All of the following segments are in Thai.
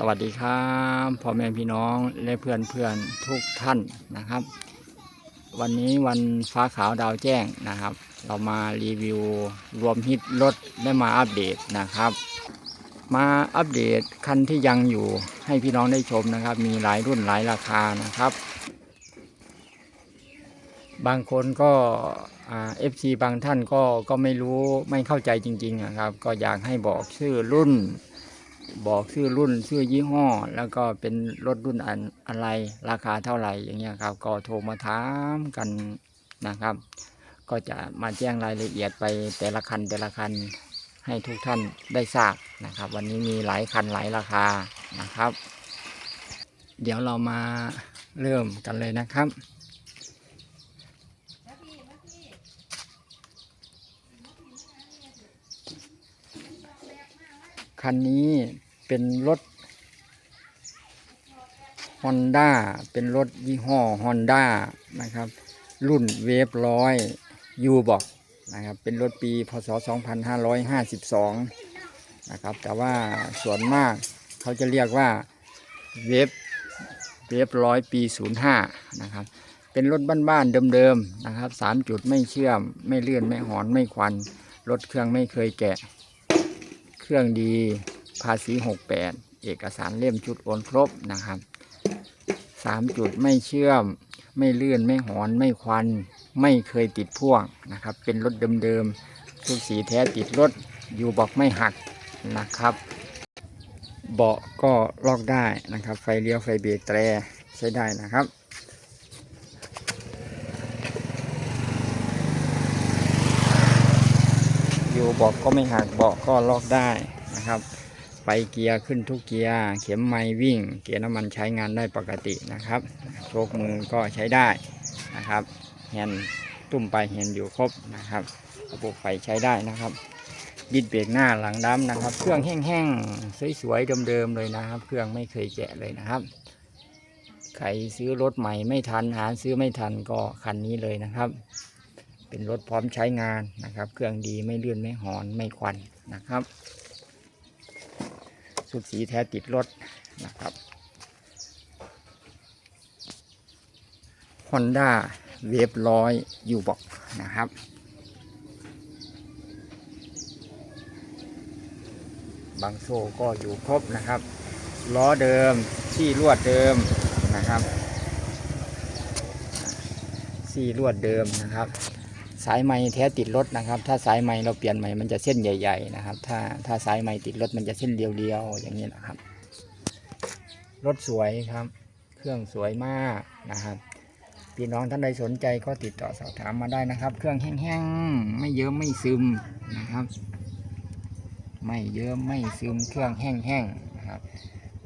สวัสดีครับพ่อแม่พี่น้องและเพื่อนเพื่อนทุกท่านนะครับ วันนี้วันฟ้าขาวดาวแจ้งนะครับ เรามารีวิวรวมฮิตรถได้มาอัปเดตนะครับ มาอัปเดตคันที่ยังอยู่ให้พี่น้องได้ชมนะครับ มีหลายรุ่นหลายราคานะครับ บางคนก็เอฟซีบางท่านก็ก็ไม่รู้ไม่เข้าใจจริง ๆนะครับ ก็อยากให้บอกชื่อรุ่น บอกชื่อรุ่นชื่อยี่ห้อ แล้วก็เป็นรถรุ่นอันอะไรราคาเท่าไหร่อย่างเงี้ยครับ ก็โทรมาถามกันนะครับ ก็จะมาแจ้งรายละเอียดไปแต่ละคันแต่ละคันให้ทุกท่านได้ทราบนะครับ วันนี้มีหลายคันหลายราคานะครับ เดี๋ยวเรามาเริ่มกันเลยนะครับคันนี้ เป็นรถ Honda เป็นรถยี่ห้อ Honda นะครับ รุ่นเวฟร้อยยูบอกนะครับ เป็นรถปีพศ 2552 นะครับ แต่ว่าส่วนมากเขาจะเรียกว่าเวฟเวฟร้อยปี 05 นะครับ เป็นรถบ้านๆเดิมๆนะครับ 3 จุดไม่เชื่อม ไม่เลื่อน ไม่หอน ไม่ควัน รถเครื่องไม่เคยแกะ เครื่องดี ภาษี68เอกสารเล่มชุดโอนครบนะครับสามจุดไม่เชื่อม ไม่เลื่อนไม่หอนไม่ควัน ไม่เคยติดพ่วงนะครับ เป็นรถเดิมๆทุกสีแท้ติดรถอยู่บอกไม่หักนะครับ เบาะก็ลอกได้นะครับ ไฟเลี้ยวไฟเบรกแตรใช้ได้นะครับอยู่เบอกก็ไม่หักเบาะก็ลอกได้นะครับ ไปเกียร์ขึ้นทุกเกียร์ เข็มไม้วิ่ง เกียร์น้ำมันใช้งานได้ปกตินะครับ โชคมือก็ใช้ได้นะครับแฮนตุ้มไปแฮนอยู่ครบนะครับ ระบบไฟใช้ได้นะครับดิดเบรกหน้าหลังดำนะครับ เครื่องแห้งๆสวยๆเดิมๆเลยนะครับ เครื่องไม่เคยแกะเลยนะครับ ใครซื้อรถใหม่ไม่ทันหาซื้อไม่ทันก็คันนี้เลยนะครับ เป็นรถพร้อมใช้งานนะครับ เครื่องดีไม่เลื่อนไม่หอนไม่ควันนะครับ สุดสีแท้ติดรถนะครับ Honda เวฟร้อยยูบอกนะครับ บางโซ่ก็อยู่ครบนะครับ ล้อเดิมที่ลวดเดิมนะครับซี่ลวดเดิมนะครับ สายไม้แท้ติดรถนะครับ ถ้าสายไม้เราเปลี่ยนใหม่มันจะเส้นใหญ่ ๆ นะครับ ถ้าถ้าสายไม้ติดรถมันจะเส้นเดียวๆอย่างนี้นะครับ รถสวยครับ เครื่องสวยมากนะครับพี่น้องท่านใดสนใจก็ติดต่อสอบถามมาได้นะครับ เครื่องแห้งๆไม่เยิ้มไม่ซึมนะครับ ไม่เยิ้มไม่ซึมเครื่องแห้งๆนะครับ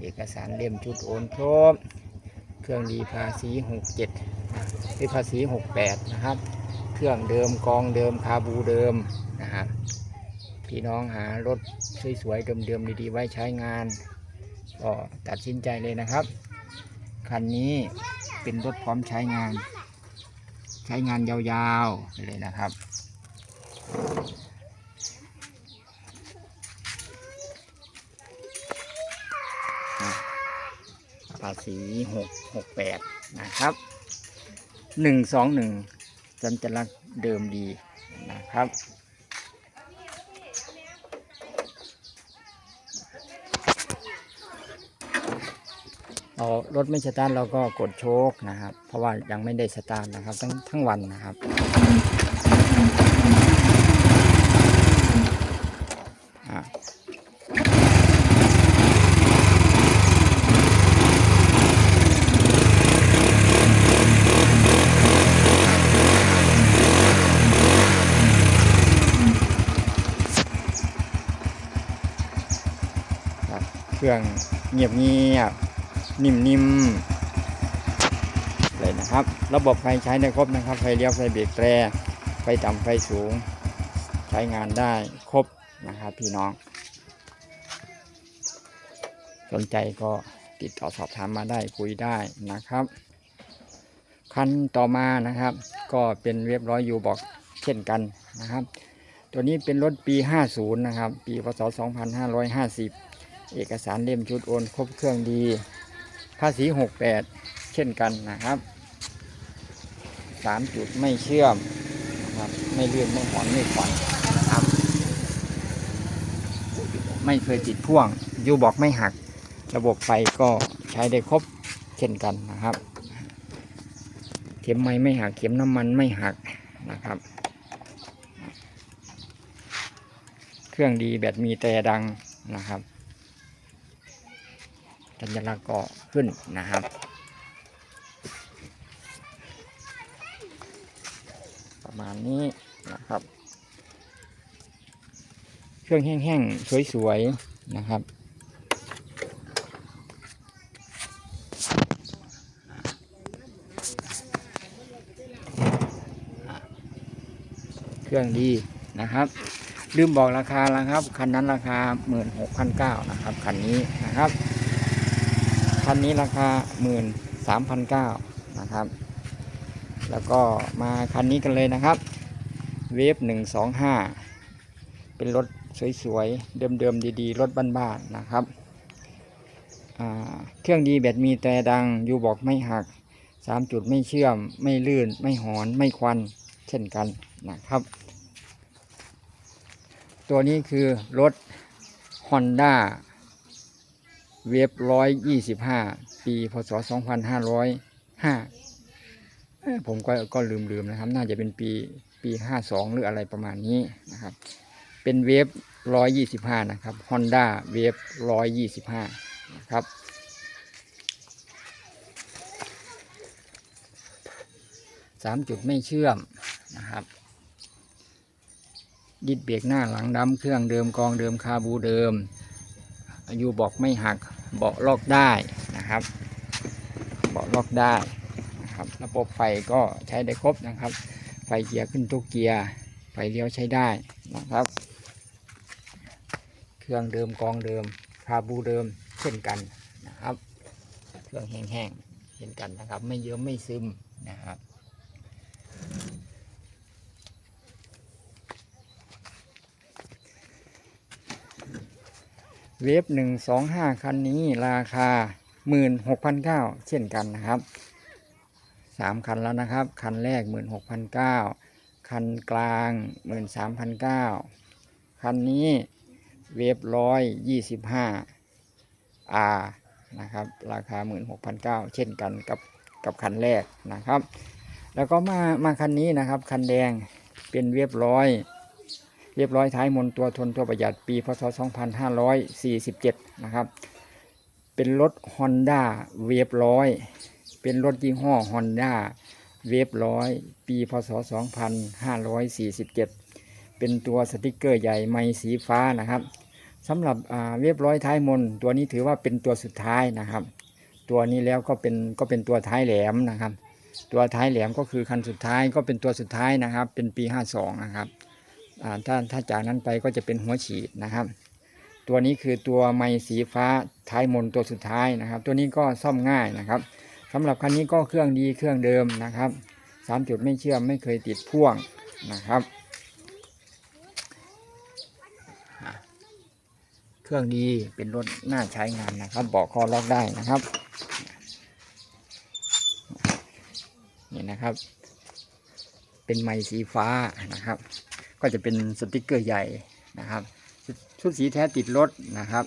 เอกสารเล่มชุดโอนครบ เครื่องดีภาษี67ที่ภาษี68นะครับ เครื่องเดิมกองเดิมคาบูเดิมนะครับพี่น้องหารถสวยๆเดิมๆดีๆไว้ใช้งานก็ตัดสินใจเลยนะครับ คันนี้เป็นรถพร้อมใช้งาน ใช้งานยาวๆเลยนะครับภาษีหกหกแปดนะครับหนึ่งสองหนึ่ง สัญลักษณ์เดิมดีนะครับ เอารถไม่สตาร์ทเราก็กดโชคนะครับ เพราะว่ายังไม่ได้สตาร์ทนะครับ ทั้งทั้งวันนะครับ รื่องเงียบเงียบๆนิ่มเลยนะครับ ระบบไฟใช้ได้ครบนะครับ ไฟเลี้ยวไฟเบรกแตรไฟต่ำไฟสูง ใช้งานได้ครบนะครับพี่น้อง สนใจก็ติดต่อสอบถามมาได้คุยได้นะครับ คันต่อมานะครับ ก็เป็นเรียบร้อยอยู่บอกเช่นกันนะครับ ตัวนี้เป็นรถปี 50 นะครับ ปีพศ2550 เอกสารเล่มชุดโอนครบเครื่องดี ภาษี 68 เช่นกันนะครับสามจุดไม่เชื่อมนะครับไม่เลื่อนไม่หอนไม่ขวัญนะครับ ไม่เคยติดพ่วงยูบอกไม่หัก ระบบไฟก็ใช้ได้ครบเช่นกันนะครับ เข็มไม้ไม่หักเข็มน้ำมันไม่หักนะครับ เครื่องดีแบตมีแต่ดังนะครับ สัญลักษณ์ก็ขึ้นนะครับประมาณนี้นะครับ เครื่องแห้งๆ สวยๆ นะครับ เครื่องดีนะครับ ลืมบอกราคาแล้วครับ คันนั้นราคา 16,900นะครับ คันนี้นะครับ คันนี้ราคา 13,900นะครับ แล้วก็มาคันนี้กันเลยนะครับ เวฟ125 เป็นรถสวยๆ เดิมๆ ดีๆ รถบ้านๆ นะครับ เครื่องดีแบตมีแต่ดังยูบอกไม่หัก 3 จุดไม่เชื่อม ไม่ลื่น ไม่หอน ไม่ควัน เช่นกันนะครับ ตัวนี้คือรถ Honda เวฟ125ปีพศ2505เอ้ยผมก็ก็ลืมๆนะครับ น่าจะเป็นปีปี52หรืออะไรประมาณนี้นะครับ เป็นเวฟ125นะครับ Honda เวฟ125นะครับ สามจุดไม่เชื่อมนะครับดิดเบรกหน้าหลังดำเครื่องเดิมกองเดิมคาบูเดิม อายุบอกไม่หักเบาะลอกได้นะครับเบาะลอกได้นะครับระบบไฟก็ใช้ได้ครบนะครับ ไฟเกียร์ขึ้นทุกเกียร์ไฟเลี้ยวใช้ได้นะครับ เครื่องเดิมกองเดิมคาบูเดิมเช่นกันนะครับ เครื่องแห้งๆเช่นกันนะครับ ไม่เยิ้มไม่ซึมนะครับ เวฟหนึ่งสองห้าคันนี้ราคาหมื่นหกพันเก้าเช่นกันนะครับสามคันแล้วนะครับ คันแรกหมื่นหกพันเก้าคันกลางหมื่นสามพันเก้าคันนี้เวฟร้อยยี่สิบห้าอานะครับ ราคาหมื่นหกพันเก้าเช่นกันกับกับคันแรกนะครับ แล้วก็มามาคันนี้นะครับ คันแดงเป็นเวฟร้อย เรียบร้อยท้ายมนตัวทนตัวประหยัดปีพศ 2547 นะครับ เป็นรถ Honda เวฟร้อยเป็นรถยี่ห้อ Honda เวฟร้อยปีพศ 2547 เป็นตัวสติกเกอร์ใหญ่ไม้สีฟ้านะครับสำหรับอาเวฟร้อยท้ายมนตัวนี้ถือว่าเป็นตัวสุดท้ายนะครับ ตัวนี้แล้วก็เป็นก็เป็นตัวท้ายแหลมนะครับ ตัวท้ายแหลมก็คือคันสุดท้ายก็เป็นตัวสุดท้ายนะครับ เป็นปี 52 นะครับ ถ้าถ้าจากนั้นไปก็จะเป็นหัวฉีดนะครับ ตัวนี้คือตัวไม้สีฟ้าท้ายมนตัวสุดท้ายนะครับ ตัวนี้ก็ซ่อมง่ายนะครับสำหรับคันนี้ก็เครื่องดีเครื่องเดิมนะครับสามจุดไม่เชื่อมไม่เคยติดพ่วงนะครับเครื่องดีเป็นรถน่าใช้งานนะครับเบอกคอล็อกได้นะครับนี่นะครับ เป็นไม้สีฟ้านะครับ ก็จะเป็นสติกเกอร์ใหญ่นะครับชุดสีแท้ติดรถนะครับ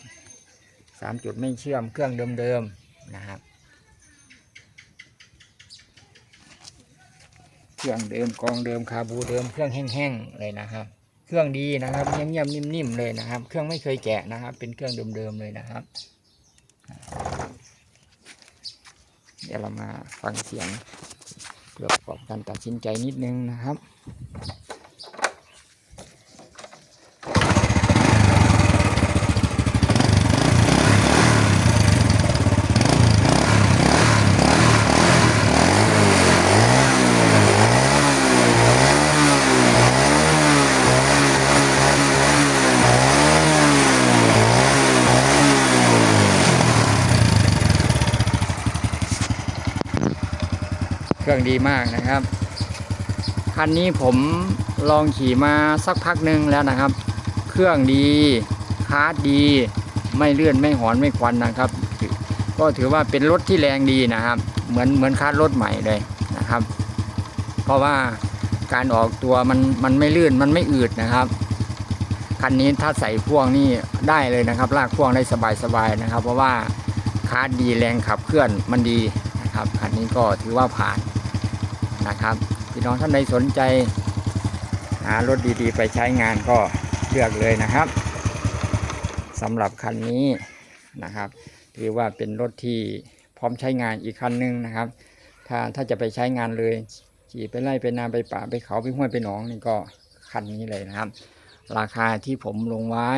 สามจุดไม่เชื่อมเครื่องเดิมๆนะครับ เครื่องเดิมกองเดิมคาบูเดิมเครื่องแห้งๆเลยนะครับ เครื่องดีนะครับเงียบๆนิ่มๆเลยนะครับ เครื่องไม่เคยแกะนะครับ เป็นเครื่องเดิมๆเลยนะครับ เดี๋ยวเรามาฟังเสียงเพื่อประกอบการตัดสินใจนิดนึงนะครับ รื่องดีมากนะครับ คันนี้ผมลองขี่มาสักพักหนึ่งแล้วนะครับ เครื่องดีคาร์ดดีไม่เลื่อนไม่หอนไม่ควันนะครับ ก็ถือว่าเป็นรถที่แรงดีนะครับ เหมือนเหมือนคาร์รถใหม่เลยนะครับ เพราะว่าการออกตัวมันมันไม่ลื่นมันไม่อืดนะครับคันนี้ถ้าใส่พ่วงนี่ได้เลยนะครับ ลากพ่วงได้สบายๆนะครับ เพราะว่าคาร์ดดีแรงขับเคลื่อนมันดีนะครับคันนี้ก็ถือว่าผ่าน นะครับพี่น้องท่านใดสนใจหารถดีๆ ไปใช้งานก็เลือกเลยนะครับสำหรับคันนี้นะครับถือว่าเป็นรถที่พร้อมใช้งานอีกคันหนึงนะครับ ถ้าถ้าจะไปใช้งานเลยขี่ไปไล่ไปนาไปป่าไปเขาไปห้วยไปหนองนี่ก็คันนี้เลยนะครับ ราคาที่ผมลงไว้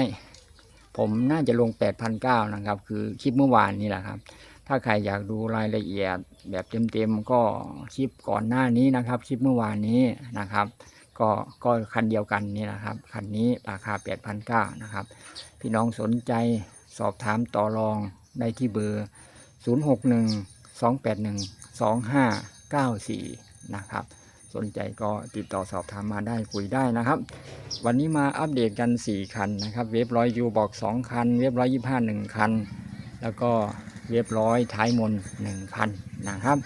ผมน่าจะลง 8,900นะครับ คือคลิปเมื่อวานนี่แหละครับ ถ้าใครอยากดูรายละเอียดแบบเต็มๆก็คลิปก่อนหน้านี้นะครับ คลิปเมื่อวานนี้นะครับ ก็ก็คันเดียวกันนี่นะครับ คันนี้ราคา 8,900นะครับ พี่น้องสนใจสอบถามต่อรองได้ที่เบอร์ 0612812594 นะครับ สนใจก็ติดต่อสอบถามมาได้คุยได้นะครับ วันนี้มาอัปเดตกัน 4 คันนะครับ เว็บร้อยยูบอก 2 คัน เว็บร้อยยี่ห้าหนึ่งคัน แล้วก็ เว็บร้อยท้ายมนหนึ่งคันนะครับ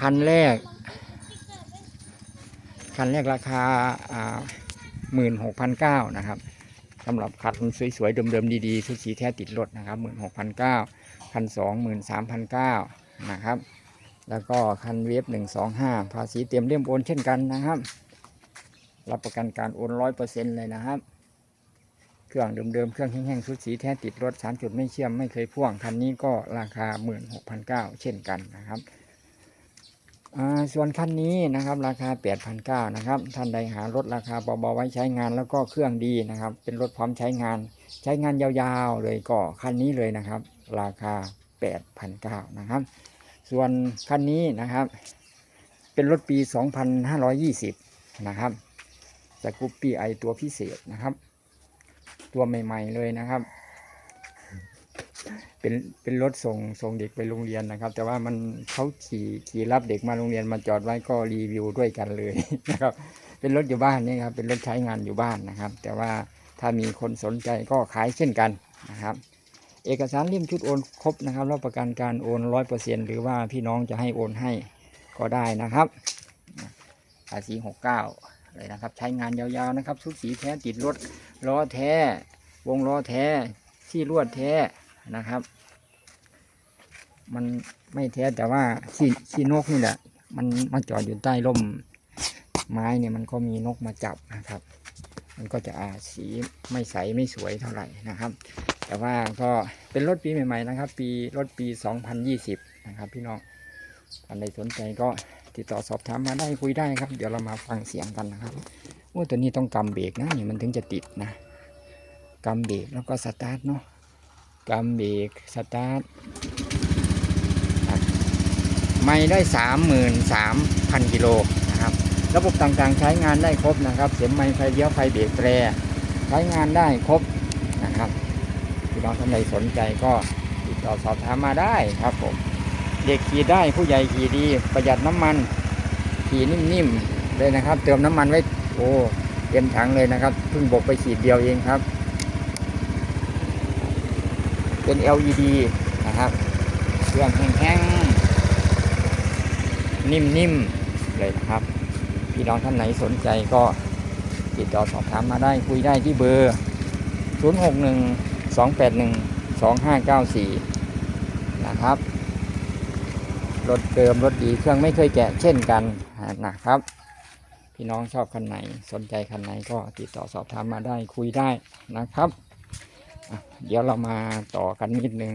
คันแรก คันแรกราคาหมื่นหกพันเก้านะครับสำหรับคันสวยๆ เดิมๆ ดีๆ ชุดสีแท้ติดรถนะครับหมื่นหกพันเก้าคันสองหมื่นสามพันเก้านะครับ แล้วก็คันเวฟหนึ่งสองห้าภาษีเตรียมเลี่ยมโอนเช่นกันนะครับ รับประกันการโอนร้อยเปอร์เซ็นต์เลยนะครับ เครื่องเดิมๆ เครื่องแห้งๆชุดสีแท้ติดรถสามจุดไม่เชื่อมไม่เคยพ่วง คันนี้ก็ราคา 16,900 เช่นกันนะครับส่วนคันนี้นะครับราคา 8,900นะครับท่านใดหารถราคาเบาๆไว้ใช้งานแล้วก็เครื่องดีนะครับ เป็นรถพร้อมใช้งาน ใช้งานยาวๆเลยก็คันนี้เลยนะครับ ราคา 8,900นะครับ ส่วนคันนี้นะครับ เป็นรถปี 2520 นะครับสกูปปี้ไอตัวพิเศษนะครับ ตัวใหม่ ๆ เลยนะครับ เป็นเป็นรถส่งส่งเด็กไปโรงเรียนนะครับ แต่ว่ามันเขาขี่ขี่รับเด็กมาโรงเรียนมาจอดไว้ก็รีวิวด้วยกันเลยนะครับ เป็นรถอยู่บ้านนี่ครับ เป็นรถใช้งานอยู่บ้านนะครับ แต่ว่าถ้ามีคนสนใจก็ขายเช่นกันนะครับ เอกสารเล่มชุดโอนครบนะครับรับประกันการโอนร้อยเปอร์เซ็นหรือว่าพี่น้องจะให้โอนให้ก็ได้นะครับภาษีหกเก้า เลยนะครับ ใช้งานยาวๆนะครับชุดสีแท้ติดรถล้อแท้ วงล้อแท้ที่ลวดแท้นะครับ มันไม่แท้แต่ว่าขี้ขี้นกนี่แหละ มันมาจอดอยู่ใต้ร่มไม้เนี่ยมันก็มีนกมาจับนะครับ มันก็จะอาสีไม่ใสไม่สวยเท่าไหร่นะครับ แต่ว่าก็เป็นรถปีใหม่ๆนะครับ ปีรถปี 2020 นะครับ พี่น้องท่านใดสนใจก็ ติดต่อสอบถามมาได้คุยได้ครับ เดี๋ยวเรามาฟังเสียงกันนะครับโอ้ตัวนี้ต้องกำเบรกนะนี่มันถึงจะติดนะกำเบรกแล้วก็สตาร์ทเนาะกำเบรกสตาร์ทไม่ได้33,000กิโลนะครับ ระบบต่างๆใช้งานได้ครบนะครับ เสียงไม้ไฟเลี้ยวไฟเบรกแตรใช้งานได้ครบนะครับพี่น้องท่านใดสนใจก็ติดต่อสอบถามมาได้ครับผม เด็กขี่ได้ผู้ใหญ่ขี่ดีประหยัดน้ำมัน ขี่นิ่มๆเลยนะครับ เติมน้ำมันไว้โอ้เต็มถังเลยนะครับเพิ่งบกไปขีดเดียวเองครับ เป็น LED นะครับเครื่องแห้งๆนิ่มๆเลยนะครับ พี่น้องท่านไหนสนใจก็ติดต่อสอบถามมาได้คุยได้ที่เบอร์ 061 281 2594 นะครับ รถเดิมรถดีเครื่องไม่เคยแกะเช่นกันนะครับ พี่น้องชอบคันไหนสนใจคันไหนก็ติดต่อสอบถามมาได้คุยได้นะครับ เดี๋ยวเรามาต่อกันนิดนึง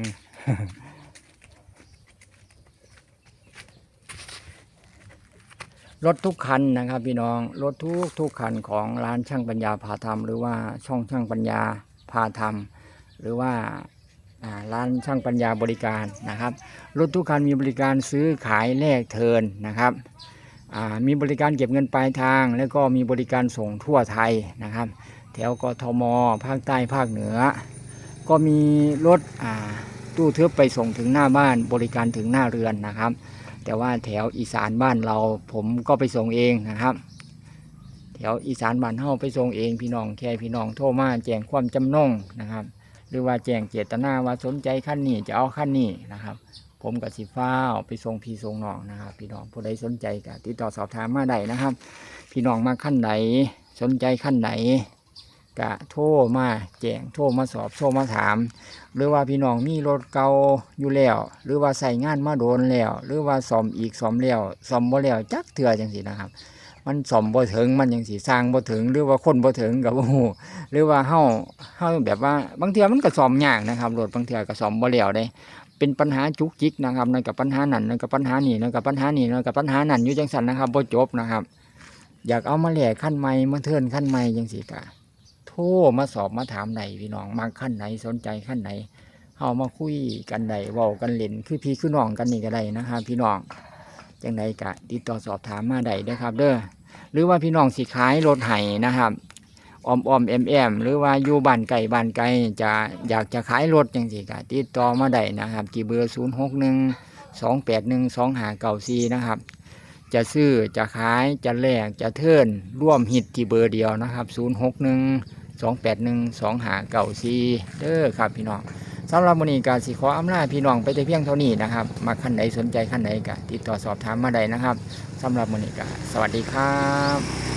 รถทุกคันนะครับ พี่น้องรถทุกทุกคันของร้านช่างปัญญาพาทำหรือว่าช่องช่างปัญญาพาทำหรือว่า ร้านช่างปัญญาบริการนะครับ รถทุกคันมีบริการซื้อขายแลกเทินนะครับ มีบริการเก็บเงินปลายทาง แล้วก็มีบริการส่งทั่วไทยนะครับ แถวกทม ภาคใต้ภาคเหนือ ก็มีรถตู้ทึบไปส่งถึงหน้าบ้านบริการถึงหน้าเรือนนะครับ แต่ว่าแถวอีสานบ้านเราผมก็ไปส่งเองนะครับแถวอีสานบ้านเฮาไปส่งเองพี่น้องแค่พี่น้องโทรมาแจ้งความจำนงนะครับ รือว่าแจ้งเจตนาว่าสนใจขั้นนี้จะเอาขั้นนี้นะครับ ผมกับสิฟ้าไปส่งพี่ส่งน้องนะครับ พี่น้องผู้ใดสนใจก็ติดต่อสอบถามมาได้นะครับ พี่น้องมาขั้นไหนสนใจขั้นไหนก็โทรมาแจ้งโทรมาสอบโทรมาถาม หรือว่าพี่น้องมีรถเก่าอยู่แล้ว หรือว่าใส่งานมาโดนแล้ว หรือว่าซ่อมอีกซ่อมแล้วซ่อมบ่แล้วจักเถื่อจังสินะครับ มันซ่อมบ่ถึงมันจังสิสร้างบ่ถึง หรือว่าคนบ่ถึงกับโอ้โหหรือว่าเฮาเฮาแบบว่าบางเทื่อมันก็ซ่อมยากนะครับรถบางเทื่อก็ซ่อมบ่แล้วได้ เป็นปัญหาจุกจิกนะครับนั่นกับปัญหานั่นนั่นกับปัญหานี่นั่นกับปัญหานี่นั่นกับปัญหานั่นอยู่จังสันนะครับบ่จบนะครับ อยากเอามาแหล่ขั้นใหม่มาเทินขั้นใหม่จังสิกะโทรมาสอบมาถามไหนพี่น้องมาขั้นไหนสนใจขั้นไหนเอามาคุยกันใดเว้ากันเล่นคือพี่คือน้องกันนี่ก็ได้นะครับพี่น้องจังใดกะติดต่อสอบถามมาได้เด้ครับ เด้อ หรือว่าพี่น้องสิขายรถไห้นะครับออมออมแอมแอมหรือว่าอยู่บ้านไก่บ้านไก่จะอยากจะขายรถจังสิกะติดต่อมาได้นะครับที่เบอร์ศูนย์หกหนึ่งสองแปดหนึ่งสองหาเก่าซีนะครับ จะซื้อจะขายจะแลกจะเทิร์นร่วมหิตที่เบอร์เดียวนะครับ0 6 1 2 8 1 2หาเก่าซีเด้อครับพี่น้องำหรับวันนี้กาสิขออำลาพี่น้องไปแต่เพียงเท่านี้นะครับมาขั้นใดสนใจขั้นใดก็ติดต่อสอบถามมาได้นะครับสำหรับวันนี้ก็สวัสดีครับ